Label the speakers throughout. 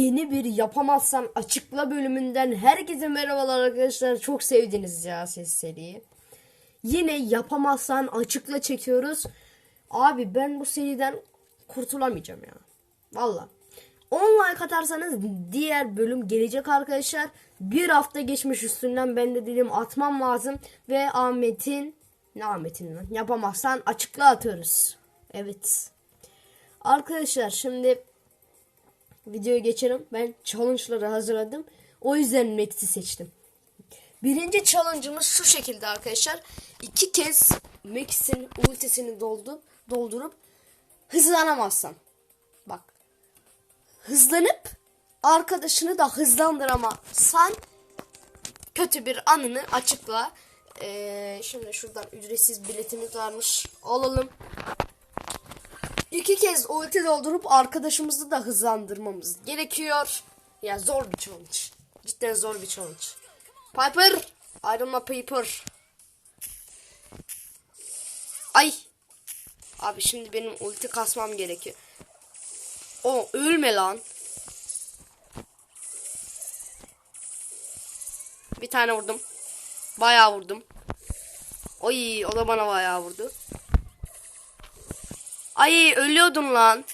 Speaker 1: Yeni bir yapamazsan açıkla bölümünden herkese merhabalar arkadaşlar. Çok sevdiniz ya ses seriyi. Yine yapamazsan açıkla çekiyoruz. Abi ben bu seriden kurtulamayacağım ya. Valla. 10 like atarsanız diğer bölüm gelecek arkadaşlar. Bir hafta geçmiş üstünden ben de dedim atmam lazım. Ve Ahmet'in ne Ahmet'in yapamazsan açıkla atıyoruz. Evet. Arkadaşlar şimdi videoya geçelim. Ben challenge'ları hazırladım. O yüzden Max'i seçtim. Birinci challenge'ımız şu şekilde arkadaşlar. İki kez Max'in ultisini doldu, doldurup hızlanamazsan. Bak. Hızlanıp arkadaşını da hızlandıramazsan kötü bir anını açıkla. Ee, şimdi şuradan ücretsiz biletimiz varmış. Alalım. İki kez ulti doldurup arkadaşımızı da hızlandırmamız gerekiyor. Ya zor bir challenge. Cidden zor bir challenge. Piper! Ayrılma Piper. Ay! Abi şimdi benim ulti kasmam gerekiyor. O ölme lan. Bir tane vurdum. Bayağı vurdum. Oy o da bana bayağı vurdu. Ay ölüyordum lan.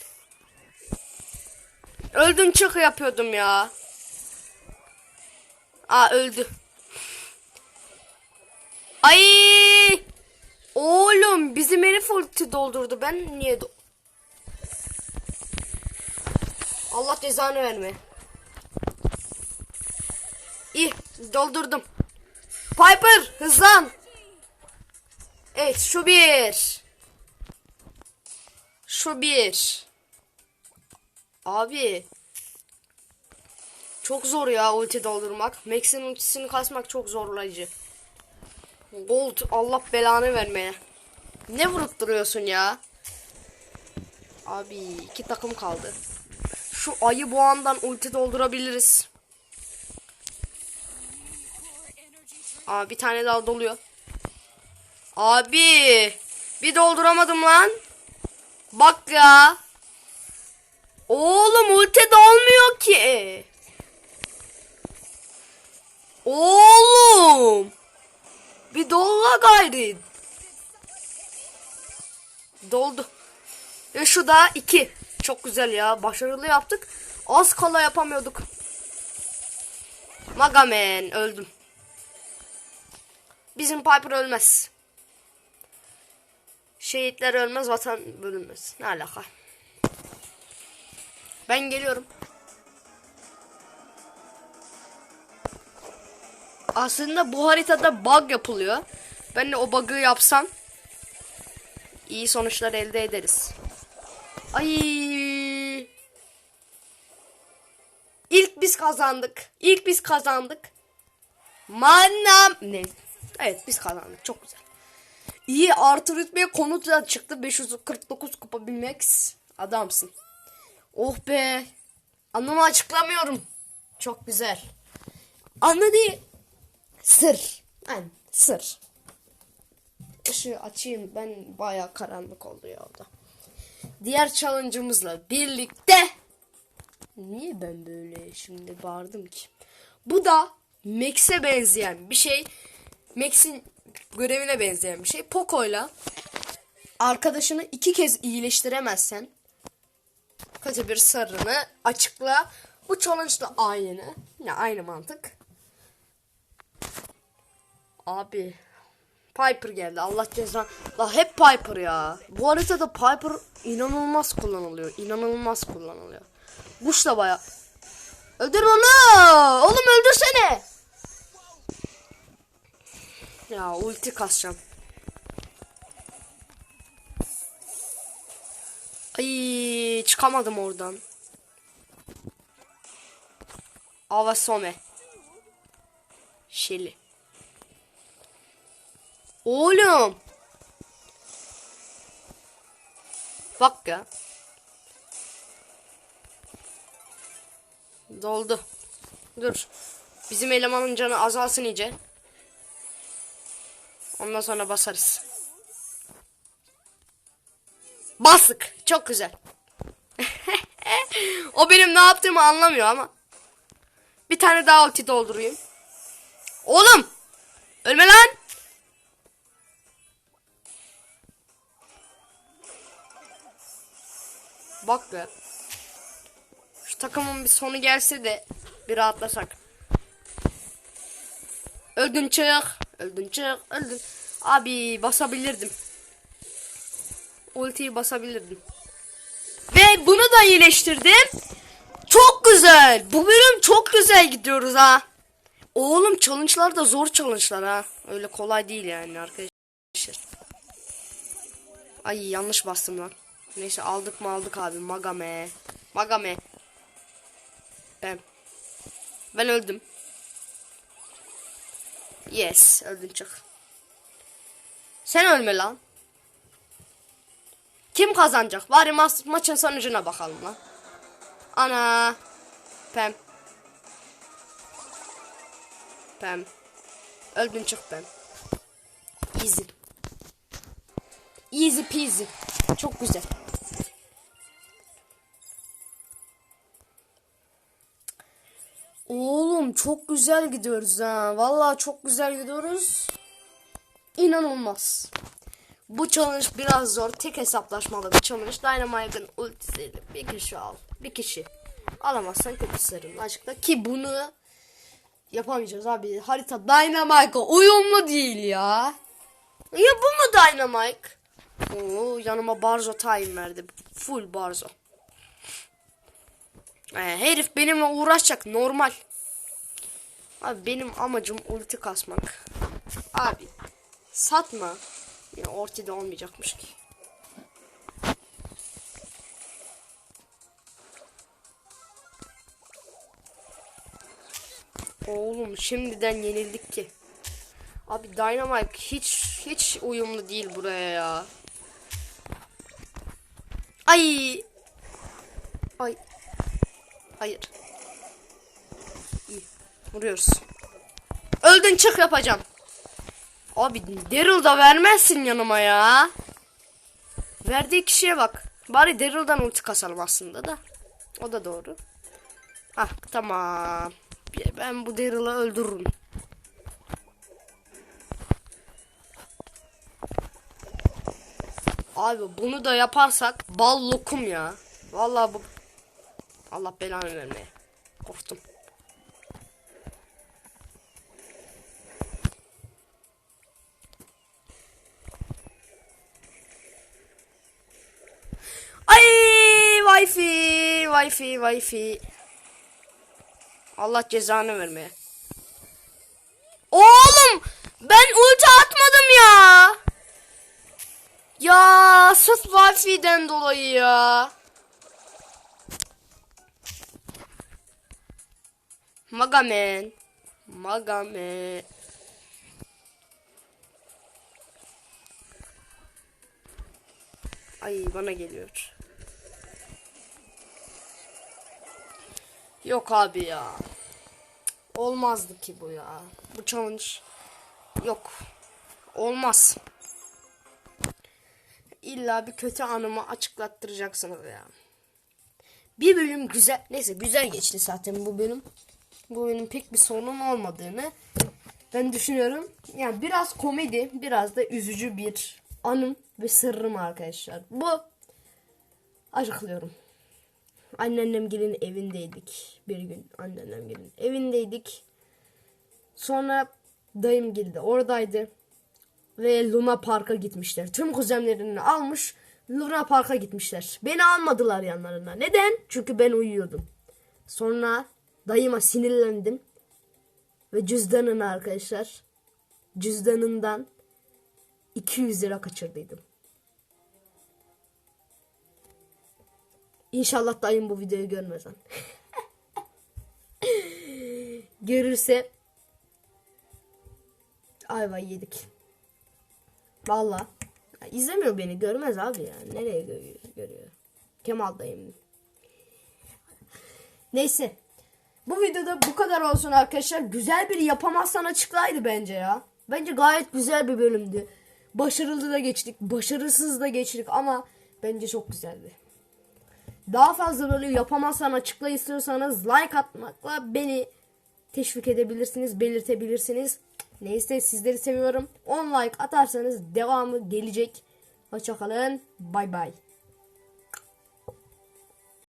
Speaker 1: Öldüm çok yapıyordum ya. Aa öldü. Ay! Oğlum bizim herif ulti doldurdu. Ben niye do Allah cezanı verme. İyi doldurdum. Piper hızlan. Evet şu bir. Şu bir. Abi. Çok zor ya ulti doldurmak. Max'in ultisini kasmak çok zorlayıcı. Gold Allah belanı vermeye. Ne vurup duruyorsun ya? Abi iki takım kaldı. Şu ayı boğandan ulti doldurabiliriz. Aa bir tane daha doluyor. Abi bir dolduramadım lan. Bak ya. Oğlum ulti dolmuyor ki. Oğlum. Bir dolla gayri. Doldu. Ve şu da iki. Çok güzel ya. Başarılı yaptık. Az kala yapamıyorduk. Magamen öldüm. Bizim Piper ölmez. Şehitler ölmez, vatan bölünmez. Ne alaka? Ben geliyorum. Aslında bu haritada bug yapılıyor. Ben de o bug'ı yapsam iyi sonuçlar elde ederiz. Ay. İlk biz kazandık. İlk biz kazandık. Manam ne? Evet biz kazandık. Çok güzel. İyi artı rütbeye konut da çıktı. 549 kupa bilmek. Adamsın. Oh be. Anlamı açıklamıyorum. Çok güzel. Anla değil. Sır. Aynen sır. Işığı açayım. Ben baya karanlık oldu ya orada. Diğer challenge'ımızla birlikte. Niye ben böyle şimdi bağırdım ki? Bu da Max'e benzeyen bir şey. Max'in görevine benzeyen bir şey. Poco'yla arkadaşını iki kez iyileştiremezsen kötü bir sarını açıkla. Bu challenge da aynı. Ya aynı mantık. Abi Piper geldi. Allah cezanı. La hep Piper ya. Bu haritada Piper inanılmaz kullanılıyor. İnanılmaz kullanılıyor. Bush da baya. Öldür onu. Oğlum öldürsene. Ya ulti kasacağım. Ay çıkamadım oradan. Avasome. Şeli. Oğlum. Bak ya. Doldu. Dur. Bizim elemanın canı azalsın iyice. Ondan sonra basarız. Bastık. Çok güzel. o benim ne yaptığımı anlamıyor ama. Bir tane daha ulti doldurayım. Oğlum! Ölme lan! Bak be. Şu takımın bir sonu gelse de bir rahatlasak. Öldün çık. Öldün çık. Öldün. Abi basabilirdim. Ultiyi basabilirdim. Ve bunu da iyileştirdim. Çok güzel. Bu bölüm çok güzel gidiyoruz ha. Oğlum challenge'lar da zor challenge'lar ha. Öyle kolay değil yani arkadaşlar. Ay yanlış bastım lan. Neyse aldık mı aldık abi. Magame. Magame. Ben. Ben öldüm. Yes. Öldün çık. Sen ölme lan. Kim kazanacak? Bari ma maçın sonucuna bakalım lan. Ana. Pem. Pem. Öldün çık Pem. Easy. Easy peasy. Çok güzel. Oğlum çok güzel gidiyoruz ha. Vallahi çok güzel gidiyoruz. İnanılmaz. Bu challenge biraz zor. Tek hesaplaşmalı bir challenge. Dynamite'ın ultisiyle bir kişi al. Bir kişi. Alamazsan kötü sarın. Açıkta ki bunu yapamayacağız abi. Harita Dynamite'a uyumlu değil ya. Ya bu mu Dynamite? Oo, yanıma Barzo time verdi. Full Barzo. Ee, herif benimle uğraşacak normal. Abi benim amacım ulti kasmak. Abi satma. Ya ortada olmayacakmış ki. Oğlum şimdiden yenildik ki. Abi Dynamite hiç hiç uyumlu değil buraya ya. Ay. Ay. Hayır. Vuruyoruz. Öldün çık yapacağım. Abi Daryl da vermezsin yanıma ya. Verdiği kişiye bak. Bari Daryl'dan ulti kasalım aslında da. O da doğru. Ah tamam. Ben bu Daryl'ı öldürürüm. Abi bunu da yaparsak bal lokum ya. Vallahi bu Allah belanı vermeye. Korktum. Wifi wifi wifi. Allah cezanı vermeye. Oğlum ben ulti atmadım ya. Ya sırf Wi-Fi'den dolayı ya. Magamen. Magame. Ay bana geliyor. Yok abi ya. Olmazdı ki bu ya. Bu challenge yok. Olmaz. İlla bir kötü anımı açıklattıracaksınız ya. Bir bölüm güzel. Neyse güzel geçti zaten bu bölüm. Bu bölüm pek bir sorun olmadığını ben düşünüyorum. Yani biraz komedi, biraz da üzücü bir anım ve sırrım arkadaşlar. Bu açıklıyorum. Anneannem gelin evindeydik. Bir gün anneannem gelin evindeydik. Sonra dayım geldi oradaydı. Ve Luna Park'a gitmişler. Tüm kuzenlerini almış Luna Park'a gitmişler. Beni almadılar yanlarına. Neden? Çünkü ben uyuyordum. Sonra dayıma sinirlendim. Ve cüzdanını arkadaşlar cüzdanından 200 lira kaçırdıydım. İnşallah dayım bu videoyu görmez. Görürse ayva yedik. Valla. izlemiyor beni görmez abi ya. Nereye görüyor? görüyor? Kemal dayım. Neyse. Bu videoda bu kadar olsun arkadaşlar. Güzel bir yapamazsan açıklaydı bence ya. Bence gayet güzel bir bölümdü. Başarılı da geçtik. Başarısız da geçtik ama bence çok güzeldi. Daha fazla böyle yapamazsan açıkla istiyorsanız like atmakla beni teşvik edebilirsiniz, belirtebilirsiniz. Neyse sizleri seviyorum. 10 like atarsanız devamı gelecek. Hoşçakalın. Bay bay.